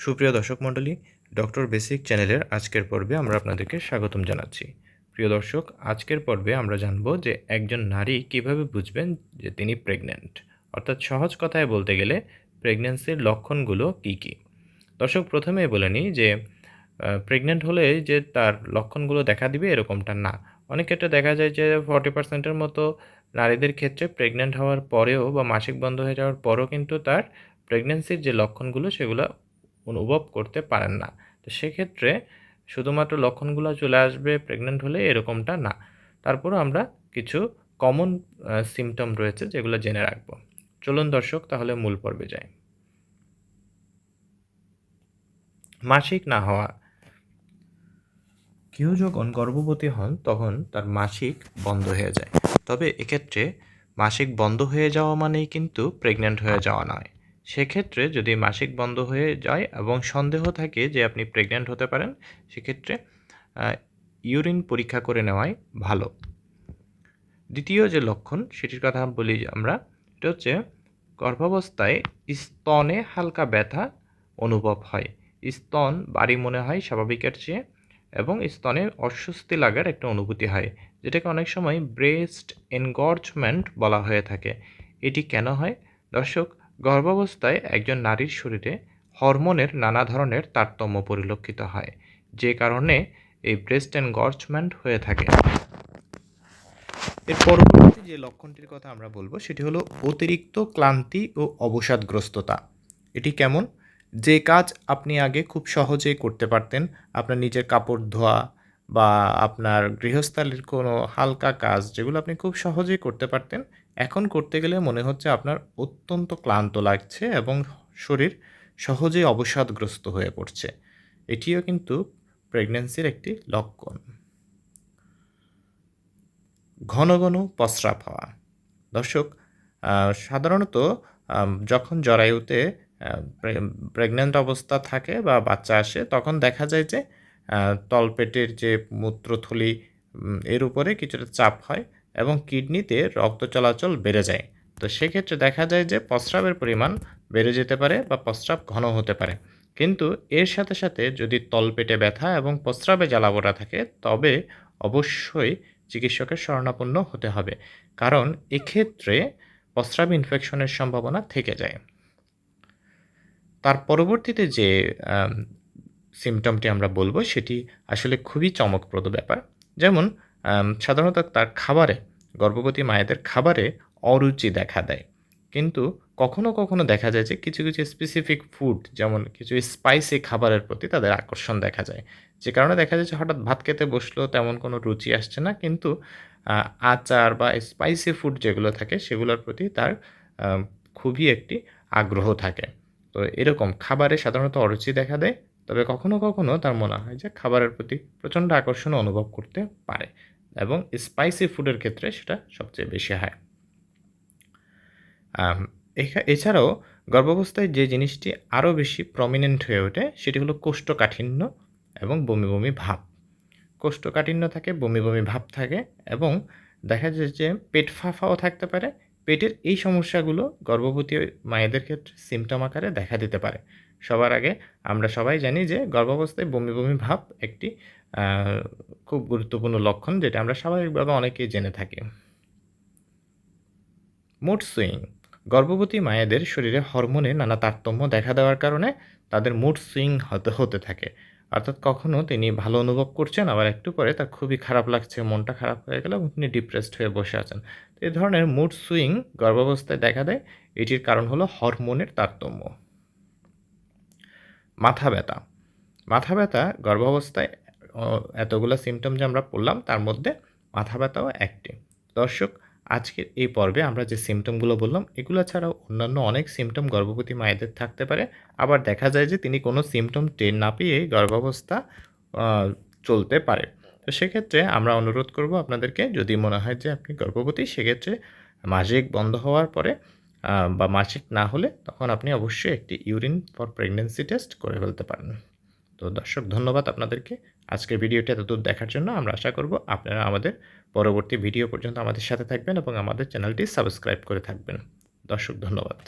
সুপ্রিয় দর্শক মণ্ডলী, ডক্টর বেসিক চ্যানেলের আজকের পর্বে আমরা আপনাদেরকে স্বাগতম জানাচ্ছি। প্রিয় দর্শক, আজকের পর্বে আমরা জানব যে একজন নারী কীভাবে বুঝবেন যে তিনি প্রেগন্যান্ট? অর্থাৎ সহজ কথায় বলতে গেলে, প্রেগন্যান্সির লক্ষণগুলো কী কী? দর্শক, প্রথমেই বলে নিই যে প্রেগন্যান্ট হলে যে তার লক্ষণগুলো দেখা দিবে এরকমটা না। অনেক ক্ষেত্রে দেখা যায় যে ফর্টি পার্সেন্টের মতো নারীদের ক্ষেত্রে প্রেগন্যান্ট হওয়ার পরেও বা মাসিক বন্ধ হয়ে যাওয়ার পরেও কিন্তু তার প্রেগন্যান্সির যে লক্ষণগুলো সেগুলো অনুভব করতে পারেন না। তো সেক্ষেত্রে শুধুমাত্র লক্ষণগুলো চলে আসবে প্রেগনেন্ট হলে এরকমটা না। তারপরও আমরা কিছু কমন সিমটম রয়েছে যেগুলো জেনে রাখব। চলুন দর্শক, তাহলে মূল পর্বে যাই। মাসিক না হওয়া। কেউ যখন গর্ভবতী হন, তখন তার মাসিক বন্ধ হয়ে যায়। তবে এক্ষেত্রে মাসিক বন্ধ হয়ে যাওয়া মানেই কিন্তু প্রেগনেন্ট হয়ে যাওয়া নয়। সেক্ষেত্রে যদি মাসিক বন্ধ হয়ে যায় এবং সন্দেহ থাকে যে আপনি প্রেগনেন্ট হতে পারেন, সেক্ষেত্রে ইউরিন পরীক্ষা করে নেওয়াই ভালো। দ্বিতীয় যে লক্ষণ, সেটির কথা বলি আমরা এটা হচ্ছে গর্ভাবস্থায় স্তনে হালকা ব্যথা অনুভব হয়। স্তন, বাড়ি মনে হয় স্বাভাবিকের চেয়ে এবং স্তনে অস্বস্তি লাগার একটা অনুভূতি হয়, যেটাকে অনেক সময় ব্রেস্ট এনগর্জমেন্ট বলা হয়ে থাকে। এটি কেন হয়? দর্শক গর্ভাবস্থায় একজন নারীর শরীরে হরমোনের নানা ধরনের তারতম্য পরিলক্ষিত হয়, যে কারণে এই ব্রেস্ট এনগর্জমেন্ট হয়ে থাকে। এর পরবর্তী যে লক্ষণটির কথা আমরা বলব, সেটি হলো অতিরিক্ত ক্লান্তি ও অবসাদগ্রস্ততা। এটি কেমন? যে কাজ আপনি আগে খুব সহজেই করতে পারতেন, আপনার নিজের কাপড় ধোয়া বা আপনার গৃহস্থালির কোনো হালকা কাজ যেগুলো আপনি খুব সহজেই করতে পারতেন, এখন করতে গেলে মনে হচ্ছে আপনার অত্যন্ত ক্লান্ত লাগছে এবং শরীর সহজেই অবসাদগ্রস্ত হয়ে পড়ছে। এটিও কিন্তু প্রেগনেন্সির একটি লক্ষণ। ঘন ঘন প্রস্রাব হওয়া। দর্শক সাধারণত যখন জরায়ুতে প্রেগনেন্ট অবস্থা থাকে বা বাচ্চা আসে, তখন দেখা যায় যে তলপেটের যে মূত্রথলি এর উপরে কিছুটা চাপ হয় এবং কিডনিতে রক্ত চলাচল বেড়ে যায়। তো সেক্ষেত্রে দেখা যায় যে প্রস্রাবের পরিমাণ বেড়ে যেতে পারে বা প্রস্রাব ঘন হতে পারে। কিন্তু এর সাথে সাথে যদি তলপেটে ব্যথা এবং প্রস্রাবে জ্বালাপোড়া থাকে, তবে অবশ্যই চিকিৎসকের শরণাপন্ন হতে হবে। কারণ এক্ষেত্রে প্রস্রাব ইনফেকশনের সম্ভাবনা থেকে যায়। তার পরবর্তীতে যে সিমটমটি আমরা বলব, সেটি আসলে খুবই চমকপ্রদ ব্যাপার। যেমন সাধারণত তার খাবারে, গর্ভবতী মায়েদের খাবারে অরুচি দেখা দেয়। কিন্তু কখনো কখনো দেখা যায় যে কিছু কিছু স্পেসিফিক ফুড যেমন কিছু স্পাইসি খাবারের প্রতি তাদের আকর্ষণ দেখা যায়। যে কারণে দেখা যাচ্ছে হঠাৎ ভাত খেতে বসলেও তেমন কোনো রুচি আসছে না, কিন্তু আচার বা স্পাইসি ফুড যেগুলো থাকে, সেগুলোর প্রতি তার খুবই একটি আগ্রহ থাকে। তো এরকম খাবারে সাধারণত অরুচি দেখা দেয় তবে কখনো কখনো তার মনে হয় যে খাবারের প্রতি প্রচণ্ড আকর্ষণ অনুভব করতে পারে এবং স্পাইসি ফুডের ক্ষেত্রে সেটা সবচেয়ে বেশি হয়। এছাড়াও গর্ভাবস্থায় যে জিনিসটি আরও বেশি প্রমিনেন্ট হয়ে ওঠে সেটি হলো কোষ্ঠকাঠিন্য এবং বমি বমি ভাব। কোষ্ঠকাঠিন্য থাকে, বমি বমি ভাব থাকে এবং দেখা যায় যে পেট ফাঁফাও থাকতে পারে পেটের এই সমস্যাগুলো গর্ভবতী মায়েদের ক্ষেত্রে সিমটম আকারে দেখা দিতে পারে। সবার আগে আমরা সবাই জানি যে গর্ভাবস্থায় বমি বমি ভাব একটি খুব গুরুত্বপূর্ণ লক্ষণ যেটা আমরা স্বাভাবিকভাবে অনেকেই জেনে থাকি। মুড সুইং গর্ভবতী মায়েদের শরীরে হরমোনে নানা তারতম্য দেখা দেওয়ার কারণে তাদের মুড সুইং হতে হতে থাকে। অর্থাৎ কখনো তিনি ভালো অনুভব করছেন, আবার একটু পরে তার খুবই খারাপ লাগছে, মনটা খারাপ হয়ে গেল এবং তিনি ডিপ্রেসড হয়ে বসে আছেন। এই ধরনের মুড সুইং গর্ভাবস্থায় দেখা দেয়। এটির কারণ হলো হরমোনের তারতম্য। মাথা ব্যথা। মাথা ব্যথা গর্ভাবস্থায় এতগুলো সিমটম যে আমরা পড়লাম, তার মধ্যে মাথা ব্যথাও একটি। দর্শক, আজকের এই পর্বে আমরা যে সিমটমগুলো বললাম, এগুলো ছাড়াও অন্যান্য অনেক সিমটম গর্ভবতী মায়েদের থাকতে পারে। আবার দেখা যায় যে তিনি কোনো সিমটম টের না পেয়ে গর্ভাবস্থা চলতে পারে। তো সেক্ষেত্রে আমরা অনুরোধ করব আপনাদেরকে, যদি মনে হয় যে আপনি গর্ভবতী, সেক্ষেত্রে মাসিক বন্ধ হওয়ার পরে বা মাসিক না হলে তখন আপনি অবশ্যই একটি ইউরিন ফর প্রেগনেন্সি টেস্ট করে ফেলতে পারেন। তো দর্শক, ধন্যবাদ আপনাদেরকে। আজকের ভিডিওটি এতদূর দেখার জন্য আমরা আশা করব আপনারা আমাদের পরবর্তী ভিডিও পর্যন্ত আমাদের সাথে থাকবেন এবং আমাদের চ্যানেলটি সাবস্ক্রাইব করে থাকবেন। দর্শক, ধন্যবাদ।